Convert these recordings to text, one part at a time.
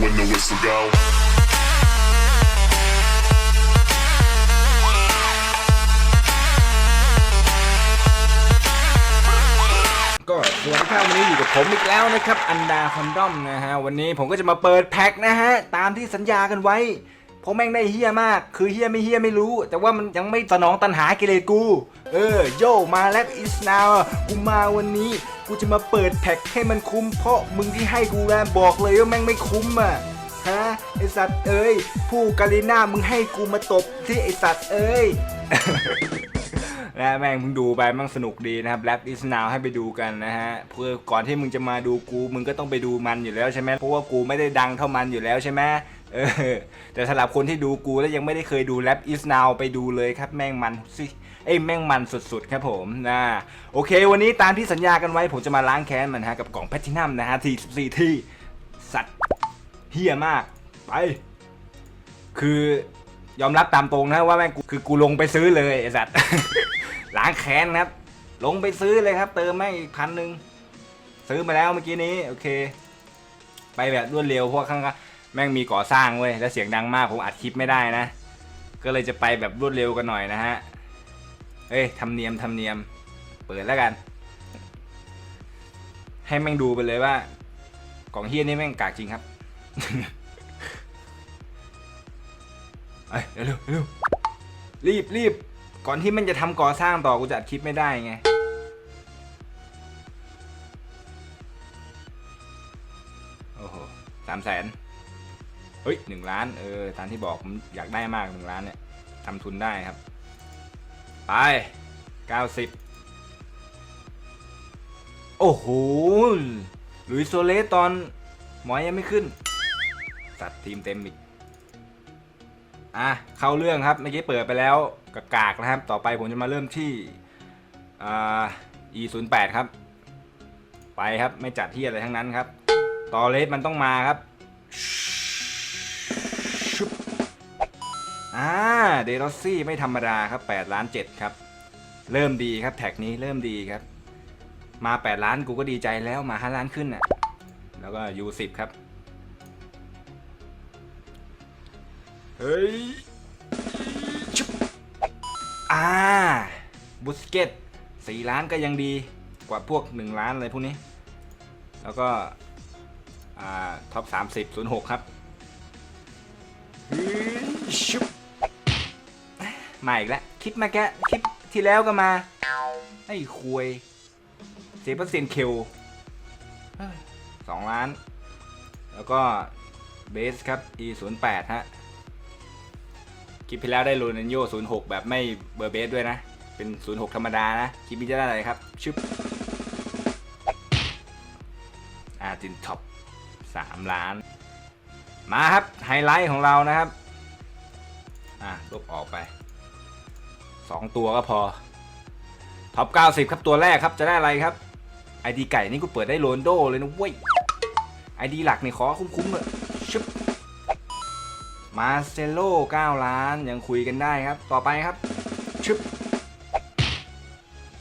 when the whistle go. ก็สวัสดีครับวันนี้อยู่กับผมอีกแล้วนะครับ อันดาคอนดอมนะฮะ วันนี้ผมก็จะมาเปิดแพ็คนะฮะ ตามที่สัญญากันไว้ เพราะแม่งได้เฮี้ยมาก คือเฮี้ยไม่เฮี้ยไม่รู้ แต่ว่ามันยังไม่สนองตันหากิเลสกู เออ โยมาแล้วอิสนาวกูมาวันนี้ กูจะมาเปิดแพ็คให้มันคุ้ม เพราะมึงที่ให้กูแล้วบอกเลยว่าแม่งไม่คุ้มอะฮะไอสัตว์เอ้ย ผู้กาลิน่ามึงให้กูมาตบที่ไอสัตว์เอ้ยนะแม่งมึงดูไปมั่งสนุกดีนะครับแรปอิสนาวให้ไปดูกันนะฮะเพื่อก่อนที่มึงจะมาดูกู มึงก็ต้องไปดูมันอยู่แล้วใช่ไหมเพราะว่ากูไม่ได้ดังเท่ามันอยู่แล้วใช่ไหม เออแต่สำหรับคนที่ดูกูแล้วยังไม่ได้เคยดูแรปอิสนาวไปดูเลยครับแม่งมันสิเอ้แม่งมันสุดๆครับผมนะโอเค วันนี้ตามที่สัญญากันไว้ผมจะมาล้างแค้นมันฮะกับกล่องแพทินัมนะฮะทีสี่ที่สัตว์เฮี้ยมากไป คือยอมรับตามตรงนะว่าแม่งกูคือกูลงไปซื้อเลยไอ้สัตว์ล้างแค้นครับ ลงไปซื้อเลยครับ เติมแม่งอีกพันหนึ่งซื้อมาแล้วเมื่อกี้นี้ โอเค ไปแบบรวดเร็วพราะข้างๆ แม่งมีก่อสร้างเว้ยแล้วเสียงดังมากผมอัดคลิปไม่ได้นะ ก็เลยจะไปแบบรวดเร็วกันหน่อยนะฮะเอ้ยทำเนียมทำเนียม เปิดแล้วกัน ให้แม่งดูไปเลยว่ากล่องเฮียนี่แม่งกากจริงครับเอ้ยเร็วเร็วรีบรีบก่อนที่มันจะทำก่อสร้างต่อกูจะอัดคลิปไม่ได้ไงโอ้โหสามแสน เฮ้ยหนึ่งล้านเออตามที่บอกผมอยากได้มากหนึ่งล้านเนี่ยทำทุนได้ครับ ไปเก้าสิบโอ้โหหลุยส์โซเลสตอนหมอยังไม่ขึ้น สัตว์ทีมเต็มอีกอะเข้าเรื่องครับเมื่อกี้เปิดไปแล้วกากากนะครับ ต่อไปผมจะมาเริ่มที่อ่า e 0 8ครับ ไปครับไม่จัดที่อะไรทั้งนั้นครับต่อเลสมันต้องมาครับชุบ อ่าเดรอซี่ไม่ธรรมดาครับ8ล้าน7ครับ เริ่มดีครับแท็กนี้เริ่มดีครับ มา 8 ล้านกูก็ดีใจแล้วมา 5 ล้านขึ้นน่ะ แล้วก็ U10 ครับ เฮ้ยชุบอ่าบุสเกตสี่ล้านก็ยังดีกว่าพวก 1 ล้านอะไรพวกนี้ แล้วก็อ่าท็อป30 06 ครับเฮ้ยชุบ มาอีกแล้วคลิปมาแกคลิปที่แล้วก็มา ไอ้ควยเสียเปอร์เซ็นต์เคลสองล้าน แล้วก็เบสครับ e 0 8ฮะ คลิปที่แล้วได้โรนันโย06 แบบไม่เบอร์เบสด้วยนะ เป็น 06 ธรรมดานะ คลิปนี้จะได้อะไรครับ ชึบอาร์ตินท็อป3ล้าน มาครับ ไฮไลท์ของเรานะครับ อะลบออกไป 2 ตัวก็พอ ท็อป 90 ครับตัวแรกครับจะได้อะไรครับไอดีไก่นี่กูเปิดได้โรนโดเลยนะเว้ยไอดีหลักนี่ขอคุ้มๆเลยชึบมาเซโล9 ล้านยังคุยกันได้ครับ ต่อไปครับชึบ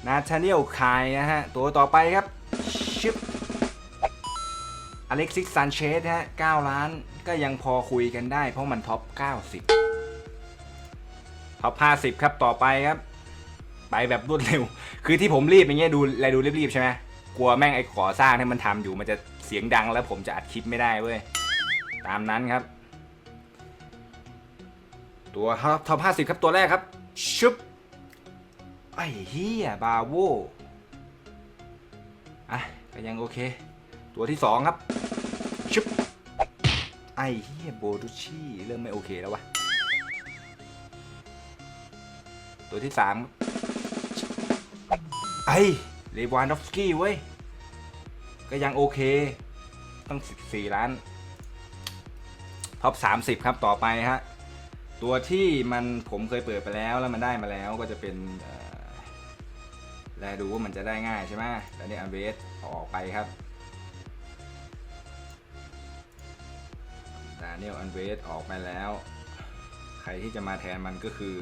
นาธาเนียลคายนะฮะ ตัวต่อไปครับชึบอเล็กซิสซันเชสฮะ 9 ล้านก็ยังพอคุยกันได้เพราะมันท็อป 90 ท็อป50ครับต่อไปครับ ไปแบบรวดเร็ว คือที่ผมรีบอย่างเงี้ยดูแลดูรีบๆใช่ไหมกลัวแม่งไอ้ก่อสร้างที่มันทำอยู่มันจะเสียงดังแล้วผมจะอัดคลิปไม่ได้เว้ย ตามนั้นครับ ตัวท็อปห้าสิบครับตัวแรกครับชุบไอ้เฮียบาโวอะก็ยังโอเค ตัวที่สองครับชุบไอ้เฮียโบดูชี่เริ่มไม่โอเคแล้ววะ ตัวที่สามไอ้เลวานดอฟสกี้เว้ย ก็ยังโอเค ต้องสี่ล้าน ท็อป 30 ครับต่อไปฮะ ตัวที่มันผมเคยเปิดไปแล้วแล้วมันได้มาแล้วก็จะเป็นเอ่อแลดูว่ามันจะได้ง่ายใช่ไหมแล้วนี่อันเวสเอาออกไปครับดานิเอลอันเวสออกไปแล้ว ใครที่จะมาแทนมันก็คือ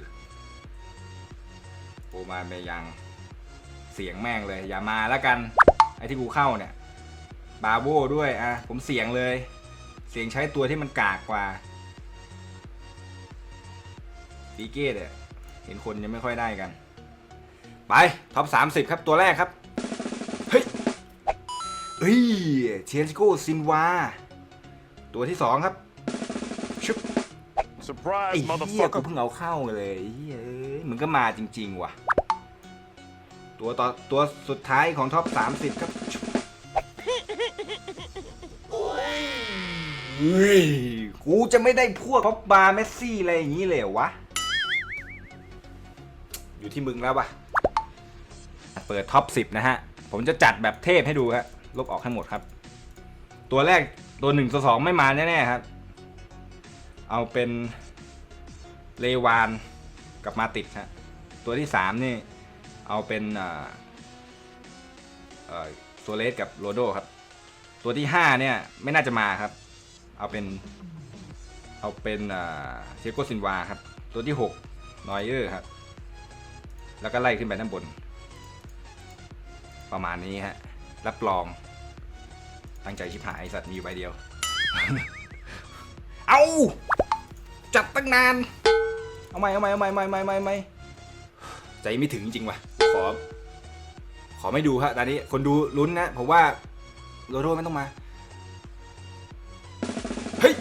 โอมาเมยัง เสียงแม่งเลย อย่ามาแล้วกัน ไอ้ที่กูเข้าเนี่ย บาโบด้วยอะผมเสียงเลย เสียงใช้ตัวที่มันกากกว่าปีเก้เนี่ยเห็นคนยังไม่ค่อยได้กัน ไป ท็อป 30 ครับตัวแรกครับ เฮ้ยเฮ้ยเทียนโกซินวา ตัวที่ 2 ครับชุบไอ้ Surprise, เหี้ยกู motherfucker. เพิ่งเอาเข้าเลยไอ้เหี้ยเอ้ยมัน ก็มาจริง ๆ ว่ะ ตัวต่อตัวสุดท้ายของท็อป 30 ครับกูจะไม่ได้พวกท็อปบาร์เมสซี่ อะไรอย่างนี้เลยวะ อยู่ที่มึงแล้วปะเปิดท็อป 10 นะฮะ ผมจะจัดแบบเทพให้ดูครับลบออกให้หมดครับ ตัวแรกตัวหนึ่งตัวสองไม่มาแน่ ๆ ครับ เอาเป็นเลวาน กับมาติดฮะตัวที่สามนี่ เอาเป็นโซเลสกับโรโดครับ ตัวที่ห้าเนี่ย ไม่น่าจะมาครับ เอาเป็น เอาเป็นเอ่อเชโกซินวาครับ ตัวที่หกนอยเออร์ครับ แล้วก็ไล่ขึ้นไปด้านบน ประมาณนี้ฮะ รับรอง ตั้งใจชิบหายสัตว์มีอยู่ใบเดียว เอาจัดตั้งนาน เอาไม่เอาไม่เอาไม่ไม่ไม่ไม่ไม่ใจไม่ถึงจริงว่ะ ขอ ขอไม่ดูฮะตอนนี้คนดูลุ้นนะผมว่าโรโดไม่ต้องมา เฮ้ย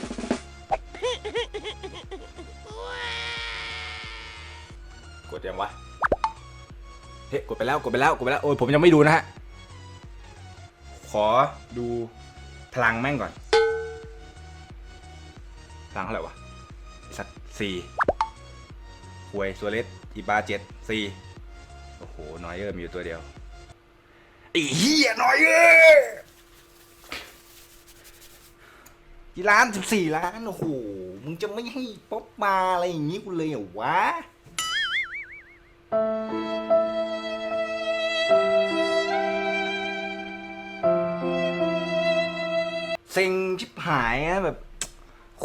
กดยังวะ เฮ้ยกดไปแล้วกดไปแล้วกดไปแล้ว โอ้ยผมยังไม่ดูนะฮะ ขอดูพลังแม่งก่อน พลังเท่าไหร่วะสัตว์สี่ วย ซัวเลสอีบาเจ็ดสี่โอ้โห นอยเออร์มีอยู่ตัวเดียวไอ้เหี้ยนอยเออร์กี่ล้านสิบสี่ล้าน โอ้โห มึงจะไม่ให้ป๊อปมาอะไรอย่างงี้กูเลยเหรอวะเซ็งชิบหายอะแบบ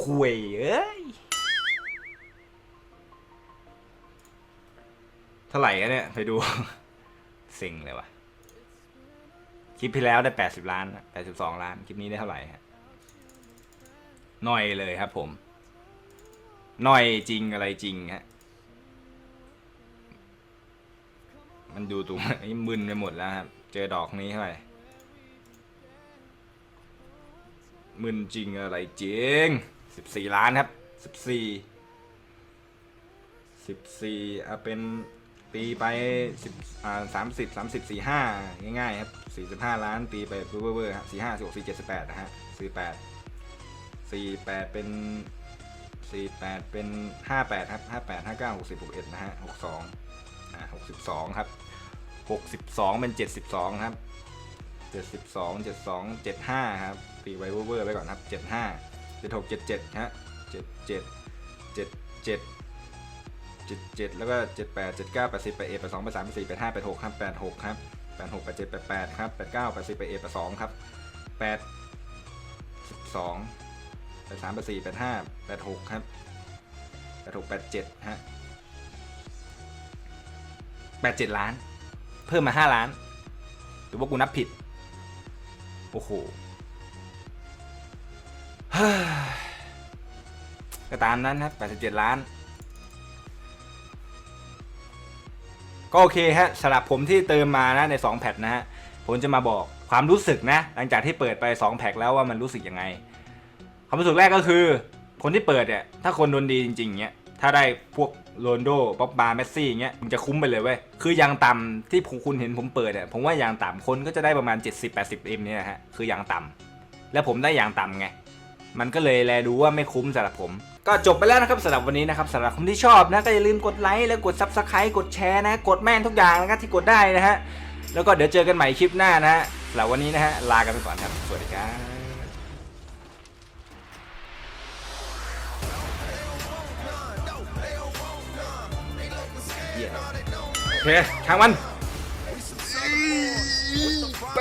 คุยเอ้ย ท่าไหร่อะเนี่ยไปดูเซ็งเลยวะคลิปที่แล้วได้ 80 ล้าน 82 ล้าน คลิปนี้ได้เท่าไหร่ฮะหน่อยเลยครับ ผมหน่อยจริงอะไรจริงฮะมันดูตัวไอ้มึนไปหมดแล้วครับ เจอดอกนี้เท่าไหร่มึนจริงอะไรจริงสิบสี่ล้านครับสิบสี่สิบสี่อาเป็น ตีไปสิบอ่าสามสิบสามสิบสี่ห้าง่ายๆครับสี่สิบห้าล้านตีไปเวอร์เวอร์ฮะสี่ห้าสี่หกสี่เจ็ดสิบแปดนะฮะสี่แปดสี่แปดเป็นสี่แปดเป็นห้าแปดครับห้าแปดห้าเก้าหกสิบหกเอ็ดนะฮะหกสองอ่าหกสิบสองครับหกสิบสองเป็นเจ็ดสิบสองครับเจ็ดสิบสองเจ็ดสองเจ็ดห้าครับตีไว้เวอร์ๆไว้ก่อนครับเจ็ดห้าเจ็ดหกเจ็ดเจ็ดฮะเจ็ดเจ็ดเจ็ดเจ็ด เจ็ดเจ็ดแล้วก็เจ็ดแปดเจ็ดเก้าแปดสิบแปดเอแปดสองแปดสามแปดสี่แปดห้าแปดหกครับแปดหกครับแปดหกแปดเจ็ดแปดแปดครับแปดเก้าแปดสิบแปดเอแปดสองครับแปดสิบสองแปดสามแปดสี่แปดห้าแปดหกครับแปดหกแปดเจ็ดฮะแปดเจ็ดล้าน เพิ่มมาห้าล้าน หรือว่ากูนับผิด โอ้โหเฮ้ยก็ตามนั้นครับ 87 ล้าน ก็โอเคฮะสำหรับผมที่เติมมานะใน 2 แพทนะฮะผมจะมาบอกความรู้สึกนะ หลังจากที่เปิดไป 2 แพ็คแล้วว่ามันรู้สึกยังไง ความรู้สึกแรกก็คือ คนที่เปิดเนี่ยถ้าคนโดนดีจริงๆเนี้ยถ้าได้พวกโรนโดป๊อปบาร์เมสซี่อย่างเงี้ยมันจะคุ้มไปเลยเว้ย คืออย่างต่ำที่ผมคุณเห็นผมเปิดเนี่ยผมว่าอย่างต่ำคนก็จะได้ประมาณ 70-80เอ็มเนี่ยนะฮะ คืออย่างต่ำแล้วผมได้อย่างต่ำไง มันก็เลยแลดูว่าไม่คุ้มสำหรับผม ก็จบไปแล้วนะครับสำหรับวันนี้นะครับสำหรับคนที่ชอบนะก็อย่าลืมกดไลค์แล้วกด Subscribe กดแชร์นะ กดแม่นทุกอย่างนะครับที่กดได้นะฮะแล้วก็เดี๋ยวเจอกันใหม่คลิปหน้านะฮะสำหรับวันนี้นะฮะลากันไปก่อนครับสวัสดีครับโอเคช่างมันไป